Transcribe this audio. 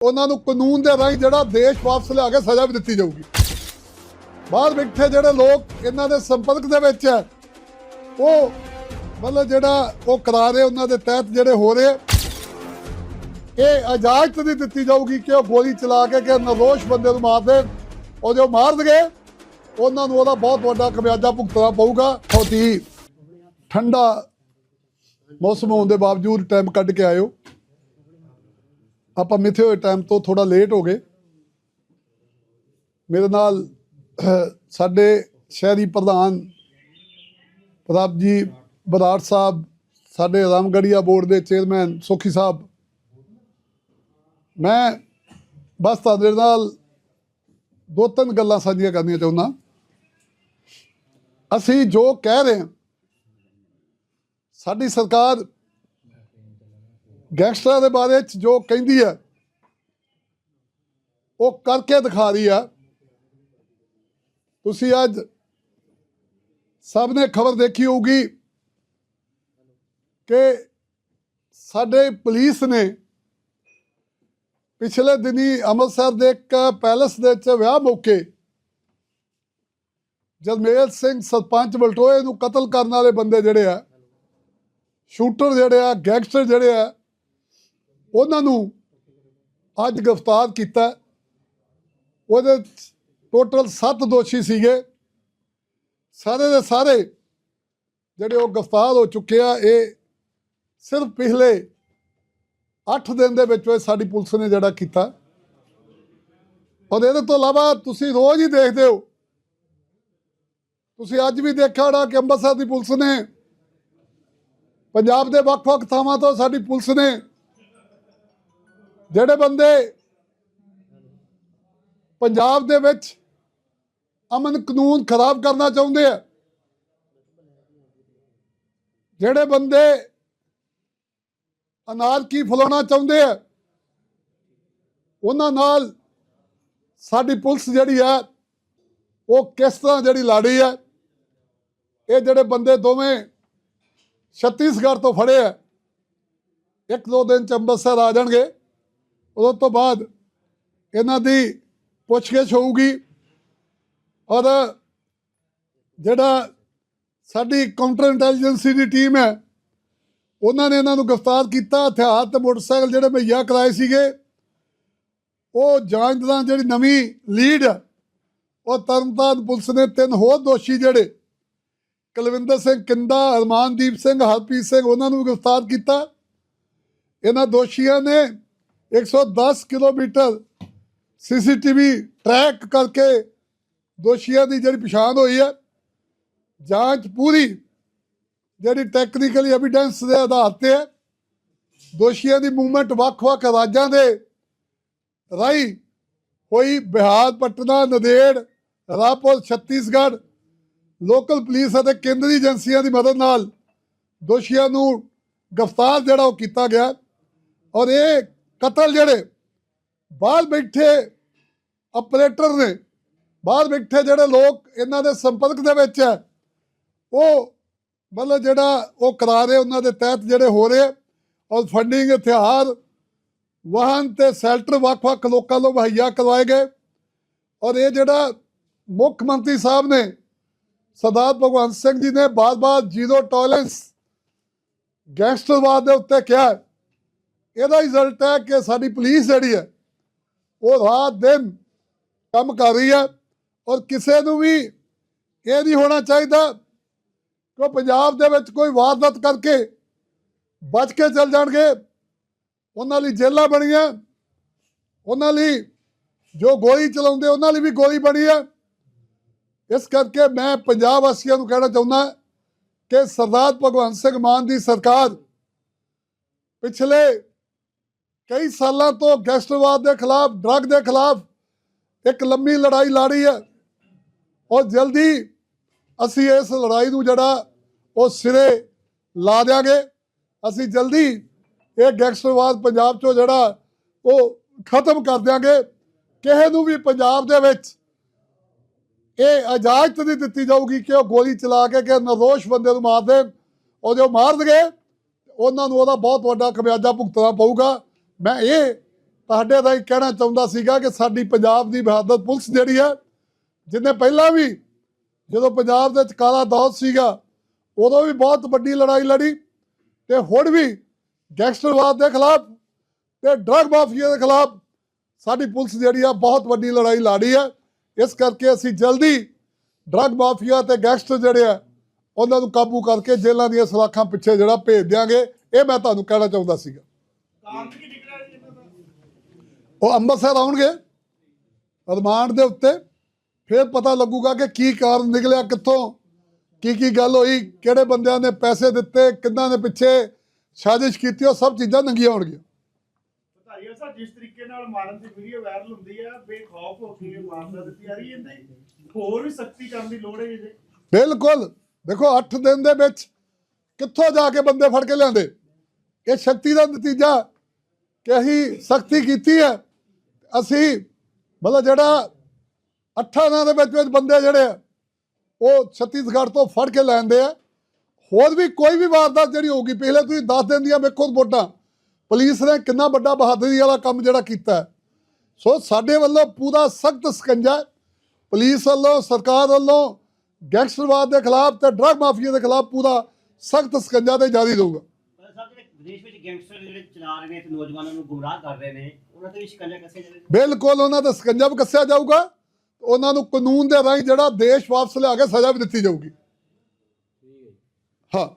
ਉਹਨਾਂ ਨੂੰ ਕਾਨੂੰਨ ਦੇ ਰਾਹੀਂ ਜਿਹੜਾ ਦੇਸ਼ ਵਾਪਸ ਲਿਆ ਕੇ ਸਜ਼ਾ ਵੀ ਦਿੱਤੀ ਜਾਊਗੀ। ਬਾਹਰ ਬੈਠੇ ਜਿਹੜੇ ਲੋਕ ਇਹਨਾਂ ਦੇ ਸੰਪਰਕ ਦੇ ਵਿੱਚ ਹੈ, ਉਹ ਮਤਲਬ ਜਿਹੜਾ ਉਹ ਕਰਾ ਉਹਨਾਂ ਦੇ ਤਹਿਤ ਜਿਹੜੇ ਹੋ ਰਹੇ, ਇਹ ਇਜਾਜ਼ਤ ਨਹੀਂ ਦਿੱਤੀ ਜਾਊਗੀ ਕਿ ਉਹ ਗੋਲੀ ਚਲਾ ਕੇ ਕਿ ਨਰੋਸ਼ ਬੰਦੇ ਨੂੰ ਮਾਰ ਦੇਣ। ਉਹ ਜੋ ਮਾਰ ਦਗੇ ਉਹਨਾਂ ਨੂੰ ਉਹਦਾ ਬਹੁਤ ਵੱਡਾ ਕਬਿਆਜ਼ਾ ਭੁਗਤਣਾ ਪਊਗਾ। ਬਹੁਤ ਹੀ ਠੰਡਾ ਮੌਸਮ ਹੋਣ ਦੇ ਬਾਵਜੂਦ ਟਾਈਮ ਕੱਢ ਕੇ ਆਇਓ। ਆਪਾਂ ਮਿੱਥੇ ਹੋਏ ਟਾਈਮ ਤੋਂ ਥੋੜਾ ਲੇਟ ਹੋ ਗਏ। ਮੇਰੇ ਨਾਲ ਅਹ, ਸਾਡੇ ਸ਼ਹਿਰੀ ਪ੍ਰਧਾਨ ਪ੍ਰਤਾਪ ਜੀ ਬਰਾੜ ਸਾਹਿਬ ਸਾਡੇ ਰਾਮਗੜੀਆ ਬੋਰਡ ਦੇ ਚੇਅਰਮੈਨ ਸੁਖੀ ਸਾਹਿਬ। ਮੈਂ ਬਸ ਤੁਹਾਡੇ ਨਾਲ ਦੋ ਤਿੰਨ ਗੱਲਾਂ ਸਾਂਝੀਆਂ ਕਰਨੀਆਂ ਚਾਹੁੰਦਾ। ਅਸੀਂ ਜੋ ਕਹਿ ਰਹੇ ਹਾਂ ਸਾਡੀ ਸਰਕਾਰ ਗੈਂਗਸਟਰਾਂ ਦੇ ਬਾਰੇ ਚ ਜੋ ਕਹਿੰਦੀ ਹੈ, ਉਹ ਕਰਕੇ ਦਿਖਾ ਰਹੀ ਆ ਤੁਸੀਂ ਅੱਜ ਸਭ ਨੇ ਖਬਰ ਦੇਖੀ ਹੋਊਗੀ ਕਿ ਸਾਡੇ ਪੁਲਿਸ ਨੇ ਪਿਛਲੇ ਦਿਨੀ ਅੰਮ੍ਰਿਤਸਰ ਦੇ ਇੱਕ ਪੈਲਸ ਦੇ ਵਿੱਚ ਵਿਆਹ ਮੌਕੇ ਜਰਮੇਲ ਸਿੰਘ ਸਰਪੰਚ ਬਲਟੋਏ ਨੂੰ ਕਤਲ ਕਰਨ ਵਾਲੇ ਬੰਦੇ ਜਿਹੜੇ ਆ, ਸ਼ੂਟਰ ਜਿਹੜੇ ਆ, ਗੈਂਗਸਟਰ ਜਿਹੜੇ ਆ ਉਹਨਾਂ ਨੂੰ ਅੱਜ ਗ੍ਰਿਫਤਾਰ ਕੀਤਾ। ਉਹਦੇ ਟੋਟਲ 7 ਦੋਸ਼ੀ ਸੀਗੇ। ਸਾਰੇ ਦੇ ਸਾਰੇ ਜਿਹੜੇ ਉਹ ਗ੍ਰਿਫਤਾਰ ਹੋ ਚੁੱਕੇ ਆ, ਇਹ ਸਿਰਫ ਪਿਛਲੇ 8 ਦਿਨ ਦੇ ਵਿੱਚ ਸਾਡੀ ਪੁਲਿਸ ਨੇ ਜਿਹੜਾ ਕੀਤਾ। ਔਰ ਇਹਦੇ ਤੋਂ ਇਲਾਵਾ ਤੁਸੀਂ ਰੋਜ਼ ਹੀ ਦੇਖਦੇ ਹੋ, ਤੁਸੀਂ ਅੱਜ ਵੀ ਦੇਖਿਆ ਹੋਣਾ ਕਿ ਅੰਮ੍ਰਿਤਸਰ ਦੀ ਪੁਲਿਸ ਨੇ ਪੰਜਾਬ ਦੇ ਵੱਖ-ਵੱਖ ਥਾਵਾਂ ਤੋਂ ਸਾਡੀ ਪੁਲਿਸ ਨੇ ਜਿਹੜੇ ਬੰਦੇ ਪੰਜਾਬ ਦੇ ਵਿੱਚ ਅਮਨ ਕਾਨੂੰਨ ਖਰਾਬ ਕਰਨਾ ਚਾਹੁੰਦੇ ਆ, ਜਿਹੜੇ ਬੰਦੇ ਅਨਾਰਕੀ ਫਲਾਉਣਾ ਚਾਹੁੰਦੇ ਆ, ਉਹਨਾਂ ਨਾਲ ਸਾਡੀ ਪੁਲਿਸ ਜਿਹੜੀ ਹੈ ਉਹ ਕਿਸ ਤਰ੍ਹਾਂ ਜਿਹੜੀ ਲਾੜੀ ਹੈ ਇਹ ਜਿਹੜੇ ਬੰਦੇ ਦੋਵੇਂ ਛੱਤੀਸਗੜ੍ਹ ਤੋਂ ਫੜੇ ਆ, ਇੱਕ ਦੋ ਦਿਨ ਚ ਅੰਮ੍ਰਿਤਸਰ ਆ ਜਾਣਗੇ। ਉਦੋਂ ਤੋਂ ਬਾਅਦ ਇਹਨਾਂ ਦੀ ਪੁੱਛਗਿੱਛ ਹੋਊਗੀ ਔਰ ਜਿਹੜਾ ਸਾਡੀ ਕਾਊਂਟਰ ਇੰਟੈਲੀਜੈਂਸੀ ਦੀ ਟੀਮ ਹੈ, ਉਹਨਾਂ ਨੇ ਇਹਨਾਂ ਨੂੰ ਗ੍ਰਿਫਤਾਰ ਕੀਤਾ ਹਥਿਆਰ ਤੇ ਮੋਟਰਸਾਈਕਲ ਜਿਹੜੇ ਮੁਹੱਈਆ ਕਰਾਏ ਸੀਗੇ। ਉਹ ਜਾਂਚ ਦੌਰਾਨ ਜਿਹੜੀ ਨਵੀਂ ਲੀਡ ਉਹ ਤਰਨਤਾਰਨ ਪੁਲਿਸ ਨੇ ਤਿੰਨ ਹੋਰ ਦੋਸ਼ੀ ਜਿਹੜੇ, ਕੁਲਵਿੰਦਰ ਸਿੰਘ ਕਿੰਦਾ ਅਰਮਾਨਦੀਪ ਸਿੰਘ, ਹਰਪ੍ਰੀਤ ਸਿੰਘ, ਉਹਨਾਂ ਨੂੰ ਗ੍ਰਿਫਤਾਰ ਕੀਤਾ। ਇਹਨਾਂ ਦੋਸ਼ੀਆਂ ਨੇ 110 ਕਿਲੋਮੀਟਰ ਸੀਸੀਟੀਵੀ ਟਰੈਕ ਕਰਕੇ ਦੋਸ਼ੀਆਂ ਦੀ ਜਿਹੜੀ ਪਛਾਣ ਹੋਈ ਹੈ, ਜਾਂਚ ਪੂਰੀ ਜਿਹੜੀ ਟੈਕਨੀਕਲੀ ਐਵੀਡੈਂਸ ਦੇ ਆਧਾਰ ਤੇ ਹੈ, ਦੋਸ਼ੀਆਂ ਦੀ ਮੂਵਮੈਂਟ ਵੱਖ-ਵੱਖ ਰਾਜਾਂ ਦੇ ਰਾਈ ਹੋਈ ਬਿਹਾਰ, ਪਟਨਾ, ਨਦੇੜ, ਰਾਪੁਰ, ਛੱਤੀਸਗੜ੍ਹ ਲੋਕਲ ਪੁਲਿਸ ਅਤੇ ਕੇਂਦਰੀ ਏਜੰਸੀਆਂ ਦੀ ਮਦਦ ਨਾਲ ਦੋਸ਼ੀਆਂ ਨੂੰ ਗ੍ਰਿਫਤਾਰ ਜਿਹੜਾ ਉਹ ਕੀਤਾ ਗਿਆ। ਔਰ ਇਹ ਕਤਲ ਜਿਹੜੇ, ਬਾਹਰ ਬੈਠੇ ਆਪਰੇਟਰ ਨੇ, ਬਾਹਰ ਬੈਠੇ ਜਿਹੜੇ ਲੋਕ ਇਹਨਾਂ ਦੇ ਸੰਪਰਕ ਦੇ ਵਿੱਚ ਹੈ, ਉਹ ਮਤਲਬ ਜਿਹੜਾ ਉਹ ਕਰਾ ਰਹੇ ਉਹਨਾਂ ਦੇ ਤਹਿਤ ਜਿਹੜੇ ਹੋ ਰਹੇ ਔਰ ਫੰਡਿੰਗ ਹਥਿਆਰ, ਵਾਹਨ ਤੇ ਸੈਲਟਰ ਵੱਖ-ਵੱਖ ਲੋਕਾਂ ਨੂੰ ਮੁਹੱਈਆ ਕਰਵਾਏ ਗਏ, ਔਰ ਇਹ ਜਿਹੜਾ ਮੁੱਖ ਮੰਤਰੀ ਸਾਹਿਬ ਨੇ, ਸਰਦਾਰ ਭਗਵੰਤ ਸਿੰਘ ਜੀ ਨੇ ਬਾਰ-ਬਾਰ ਜ਼ੀਰੋ ਟੋਲਰੈਂਸ ਗੈਂਗਸਟਰਵਾਦ ਦੇ ਉੱਤੇ ਕਿਹਾ ਇਹਦਾ ਰਿਜ਼ਲਟ ਹੈ ਕਿ ਸਾਡੀ ਪੁਲਿਸ ਜਿਹੜੀ ਹੈ, ਉਹ ਰਾਤ ਦਿਨ ਕੰਮ ਕਰ ਰਹੀ ਹੈ ਔਰ ਕਿਸੇ ਨੂੰ ਵੀ ਇਹ ਨਹੀਂ ਹੋਣਾ ਚਾਹੀਦਾ ਕਿ ਉਹ ਪੰਜਾਬ ਦੇ ਵਿੱਚ ਕੋਈ ਵਾਰਦਾਤ ਕਰਕੇ ਬਚ ਕੇ ਚੱਲ ਜਾਣਗੇ। ਉਹਨਾਂ ਲਈ ਜੇਲਾਂ ਬਣੀਆਂ, ਉਹਨਾਂ ਲਈ ਜੋ ਗੋਲੀ ਚਲਾਉਂਦੇ, ਉਹਨਾਂ ਲਈ ਵੀ ਗੋਲੀ ਬਣੀ ਹੈ। ਇਸ ਕਰਕੇ ਮੈਂ ਪੰਜਾਬ ਵਾਸੀਆਂ ਨੂੰ ਕਹਿਣਾ ਚਾਹੁੰਦਾ ਕਿ ਸਰਦਾਰ ਭਗਵੰਤ ਸਿੰਘ ਮਾਨ ਦੀ ਸਰਕਾਰ ਪਿਛਲੇ ਕਈ ਸਾਲਾਂ ਤੋਂ ਗੈਂਗਸਟਰਵਾਦ ਦੇ ਖਿਲਾਫ ਡਰੱਗ ਦੇ ਖਿਲਾਫ ਇੱਕ ਲੰਮੀ ਲੜਾਈ ਲੜੀ ਹੈ। ਔਰ ਜਲਦੀ ਅਸੀਂ ਇਸ ਲੜਾਈ ਨੂੰ ਜਿਹੜਾ ਉਹ ਸਿਰੇ ਲਾ ਦਿਆਂਗੇ। ਅਸੀਂ ਜਲਦੀ ਇਹ ਗੈਂਗਸਟਰਵਾਦ ਪੰਜਾਬ ਚੋਂ ਜਿਹੜਾ ਉਹ ਖਤਮ ਕਰ ਦਿਆਂਗੇ। ਕਿਸੇ ਨੂੰ ਵੀ ਪੰਜਾਬ ਦੇ ਵਿੱਚ ਇਹ ਇਜਾਜ਼ਤ ਨਹੀਂ ਦਿੱਤੀ ਜਾਊਗੀ ਕਿ ਉਹ ਗੋਲੀ ਚਲਾ ਕੇ ਕਿ ਨਿਰਦੋਸ਼ ਬੰਦੇ ਨੂੰ ਮਾਰ ਦੇਣ। ਉਹ ਜੋ ਮਾਰ ਦਗੇ ਉਹਨਾਂ ਨੂੰ ਉਹਦਾ ਬਹੁਤ ਵੱਡਾ ਖਮਿਆਜਾ ਭੁਗਤਣਾ ਪਊਗਾ। ਮੈਂ ਇਹ ਤੁਹਾਡੇ ਦਾ ਹੀ ਕਹਿਣਾ ਚਾਹੁੰਦਾ ਸੀਗਾ ਕਿ ਸਾਡੀ ਪੰਜਾਬ ਦੀ ਬਹਾਦਰ ਪੁਲਿਸ ਜਿਹੜੀ ਹੈ ਜਿਹਨੇ ਪਹਿਲਾਂ ਵੀ ਜਦੋਂ ਪੰਜਾਬ ਦੇ ਵਿੱਚ ਕਾਲਾ ਦੌਰ ਸੀਗਾ, ਉਦੋਂ ਵੀ ਬਹੁਤ ਵੱਡੀ ਲੜਾਈ ਲੜੀ ਤੇ ਹੁਣ ਵੀ ਗੈਂਗਸਟਰਵਾਦ ਦੇ ਖਿਲਾਫ ਤੇ ਡਰਗ ਮਾਫੀਆ ਦੇ ਖਿਲਾਫ ਸਾਡੀ ਪੁਲਿਸ ਜਿਹੜੀ ਆ ਬਹੁਤ ਵੱਡੀ ਲੜਾਈ ਲੜੀ ਹੈ। ਇਸ ਕਰਕੇ ਅਸੀਂ ਜਲਦੀ ਡਰਗ ਮਾਫੀਆ ਤੇ ਗੈਂਗਸਟਰ ਜਿਹੜੇ ਆ, ਉਹਨਾਂ ਨੂੰ ਕਾਬੂ ਕਰਕੇ ਜੇਲ੍ਹਾਂ ਦੀਆਂ ਸਲਾਖਾਂ ਪਿੱਛੇ ਜਿਹੜਾ ਭੇਜ ਦਿਆਂਗੇ। ਇਹ ਮੈਂ ਤੁਹਾਨੂੰ ਕਹਿਣਾ ਚਾਹੁੰਦਾ ਸੀਗਾ ਕਾਰਨ ਕੀ ਨਿਕਲਿਆ ਜੀ ਇਹਨਾਂ ਦਾ ਉਹ ਅੰਮ੍ਰਿਤਸਰ ਆਉਣਗੇ ਰਿਮਾਂਡ ਦੇ ਉੱਤੇ। ਫਿਰ ਪਤਾ ਲੱਗੂਗਾ ਕਿ ਕੀ ਕਾਰਨ ਨਿਕਲਿਆ ਕਿੱਥੋਂ ਕੀ ਕੀ ਗੱਲ ਹੋਈ ਕਿਹੜੇ ਬੰਦਿਆਂ ਨੇ ਪੈਸੇ ਦਿੱਤੇ ਕਿੰਨਾਂ ਨੇ ਪਿੱਛੇ ਸਾਜ਼ਿਸ਼ ਕੀਤੀ ਉਹ ਸਭ ਚੀਜ਼ਾਂ ਨੰਗੀਆਂ ਹੋਣਗੀਆਂ। ਧਾਰੀਵਾਲ ਸਾਹਿਬ ਜਿਸ ਤਰੀਕੇ ਨਾਲ ਮਾਰਨ ਦੀ ਵੀਡੀਓ ਵਾਇਰਲ ਹੁੰਦੀ ਹੈ ਬੇਖੌਫ ਹੋ ਕੇ ਮਾਰਦਾ ਦਿੱਤੀ ਜਾ ਰਹੀ ਹੈ ਇਹਦੇ। ਹੋਰ ਵੀ ਸਖਤੀ ਕਰਨ ਦੀ ਲੋੜ ਹੈ ਜੀ ਬਿਲਕੁਲ। ਦੇਖੋ 8 ਦਿਨ ਦੇ ਵਿੱਚ ਕਿੱਥੋਂ ਜਾ ਕੇ ਬੰਦੇ ਫੜ ਕੇ ਲਿਆਂਦੇ? ਇਹ ਸ਼ਕਤੀ ਦਾ ਨਤੀਜਾ ਕਿ ਅਸੀਂ ਸਖਤੀ ਕੀਤੀ ਹੈ। ਅਸੀਂ ਮਤਲਬ ਜਿਹੜਾ ਅੱਠਾਂ ਦਿਨਾਂ ਦੇ ਵਿੱਚ ਵਿੱਚ ਬੰਦੇ ਜਿਹੜੇ ਆ, ਉਹ ਛੱਤੀਸਗੜ੍ਹ ਤੋਂ ਫੜ ਕੇ ਲੈਂਦੇ ਆ। ਹੋਰ ਵੀ ਕੋਈ ਵੀ ਵਾਰਦਾਤ ਜਿਹੜੀ ਹੋਊਗੀ ਪਹਿਲੇ ਤੁਸੀਂ 10 ਦਿਨ ਦੀਆਂ ਵੇਖੋ ਰਿਪੋਰਟਾਂ, ਪੁਲਿਸ ਨੇ ਕਿੰਨਾ ਵੱਡਾ ਬਹਾਦਰੀ ਵਾਲਾ ਕੰਮ ਜਿਹੜਾ ਕੀਤਾ ਸੋ ਸਾਡੇ ਵੱਲੋਂ ਪੂਰਾ ਸਖਤ ਸਕੰਜਾ ਹੈ। ਪੁਲਿਸ ਵੱਲੋਂ, ਸਰਕਾਰ ਵੱਲੋਂ, ਗੈਂਗਸਟਰਵਾਦ ਦੇ ਖਿਲਾਫ ਤੇ ਡਰੱਗ ਮਾਫੀਆ ਦੇ ਖਿਲਾਫ ਪੂਰਾ ਸਖਤ ਸਕੰਜਾ ਤੇ ਜਾਰੀ ਰਹੂਗਾ। ਵਿਦੇਸ਼ ਵਿੱਚ ਗੈਂਗਸਟਰ ਜਿਹੜੇ ਚਲਾ ਰਹੇ ਨੇ ਤੇ ਨੌਜਵਾਨਾਂ ਨੂੰ ਗੁੰਮਰਾਹ ਕਰ ਰਹੇ ਨੇ ਉਹਨਾਂ ਤੇ ਵੀ ਸ਼ਿਕੰਜਾ ਕੱਸੇ ਜਾਵੇ ਬਿਲਕੁਲ ਉਹਨਾਂ ਦਾ ਸਕੰਜਾ ਵੀ ਕੱਸਿਆ ਜਾਊਗਾ ਉਹਨਾਂ ਨੂੰ ਕਾਨੂੰਨ ਦੇ ਰਾਹੀਂ ਜਿਹੜਾ ਦੇਸ਼ ਵਾਪਸ ਲਿਆ ਕੇ ਸਜ਼ਾ ਵੀ ਦਿੱਤੀ ਜਾਊਗੀ। ਹਾਂ।